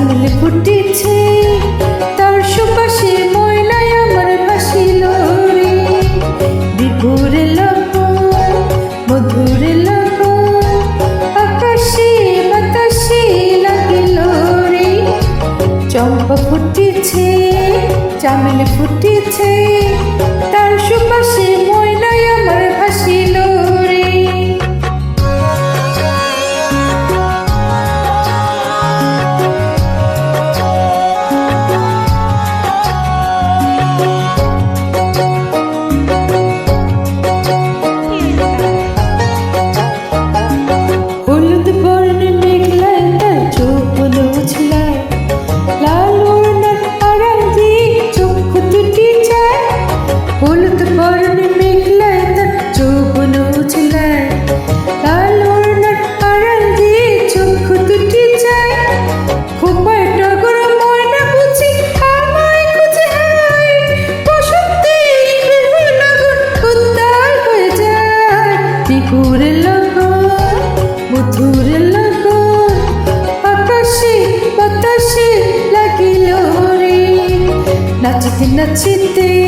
কানল ফুটেছে। তার সুপাশে ময়লায় আমার ভাসিল রে বিপুর লব মধুর লব আকাশে বাতাসে লাগিল রে চম্পা ফুটেছে, চামেল ফুটেছে, তার সুপাশে বুকুর লগর বুথুর লগর আকাশে বাতাসে লাগিল রে নাচিতে নাচিতে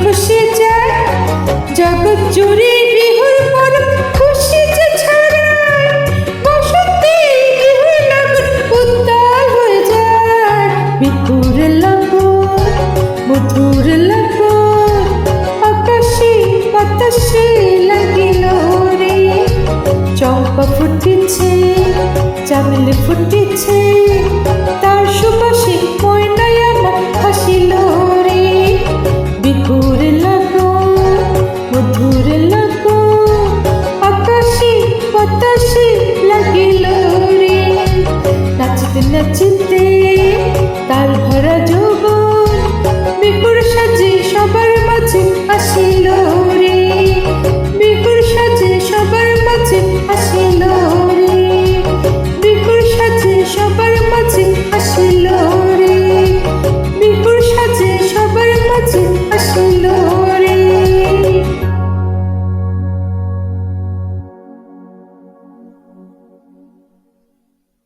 খুশি যায়, জগৎ জুড়ে বিহুর পর খুশি যে ছড়ায় বসন্তে বিহুর লাগন উত্তাল হয়ে যায়। বিপুর লাগন মধুর লাগন আকাশে বাতাসে তার ভরা